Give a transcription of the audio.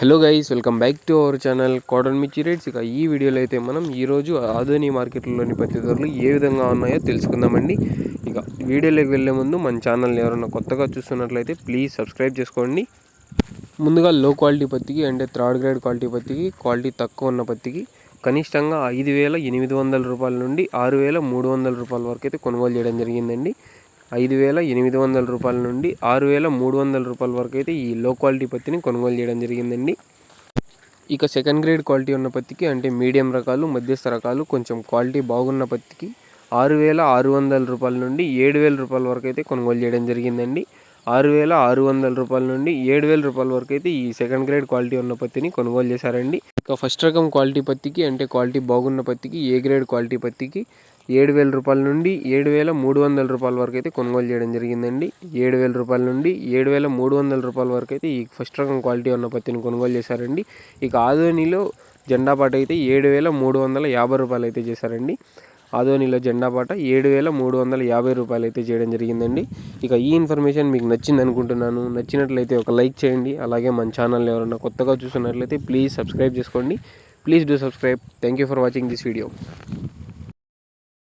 Hello guys welcome back to our channel cotton మిర్చి rates ఇక ఈ వీడియోలో అయితే మనం ఈరోజు ఆధుని మార్కెట్లోని పత్తి ధరలు ఏ విధంగా ఉన్నాయో తెలుసుకుందామండి. ఇక వీడియోలోకి వెళ్ళే ముందు మన ఛానల్ ఎవరైనా కొత్తగా చూస్తున్నట్లయితే ప్లీజ్ సబ్స్క్రైబ్ చేసుకోండి. ముందుగా లో క్వాలిటీ పత్తికి అంటే థర్డ్ గ్రేడ్ క్వాలిటీ పత్తికి క్వాలిటీ తక్కువ ఉన్న పత్తికి కనిష్టంగా ఐదు వేల ఎనిమిది వందల రూపాయల నుండి ఆరు వేల మూడు వందల రూపాయల వరకు అయితే కొనుగోలు చేయడం జరిగిందండి. ఐదు వేల ఎనిమిది వందల రూపాయల నుండి ఆరు వేల మూడు వందల రూపాయల వరకు అయితే ఈ లో క్వాలిటీ పత్తిని కొనుగోలు చేయడం జరిగిందండి. ఇక సెకండ్ గ్రేడ్ క్వాలిటీ ఉన్న పత్తికి అంటే మీడియం రకాలు మధ్యస్థ రకాలు కొంచెం క్వాలిటీ బాగున్న పత్తికి ఆరు వేల ఆరు వందల రూపాయల నుండి ఏడు వేల రూపాయల వరకు అయితే కొనుగోలు చేయడం జరిగిందండి. ఆరు వేల ఆరు వందల రూపాయల నుండి ఏడు వేల రూపాయల వరకు అయితే ఈ సెకండ్ గ్రేడ్ క్వాలిటీ ఉన్న పత్తిని కొనుగోలు చేశారండి. ఇక ఫస్ట్ రకం క్వాలిటీ పత్తికి అంటే క్వాలిటీ బాగున్న పత్తికి ఏ గ్రేడ్ క్వాలిటీ పత్తికి ఏడు వేల రూపాయల నుండి ఏడు వేల మూడు వందల రూపాయల వరకు అయితే కొనుగోలు చేయడం జరిగిందండి. ఏడు వేల రూపాయల నుండి ఏడు వేల మూడు వందల రూపాయల వరకు అయితే ఈ ఫస్ట్ రకం క్వాలిటీ ఉన్న పత్తిని కొనుగోలు చేశారండి. ఇక ఆదోనిలో జెండా పాట అయితే ఏడు వేల మూడు వందల యాభై రూపాయలు అయితే చేశారండి. ఆధోనిలో జెండా పాట ఏడు వేల మూడు వందల యాభై రూపాయలు అయితే చేయడం జరిగిందండి. ఇక ఈ ఇన్ఫర్మేషన్ మీకు నచ్చింది అనుకుంటున్నాను. నచ్చినట్లయితే ఒక లైక్ చేయండి. అలాగే మన ఛానల్ ఎవరైనా కొత్తగా చూస్తున్నట్లయితే ప్లీజ్ సబ్స్క్రైబ్ చేసుకోండి. Please do subscribe. Thank you for watching this video.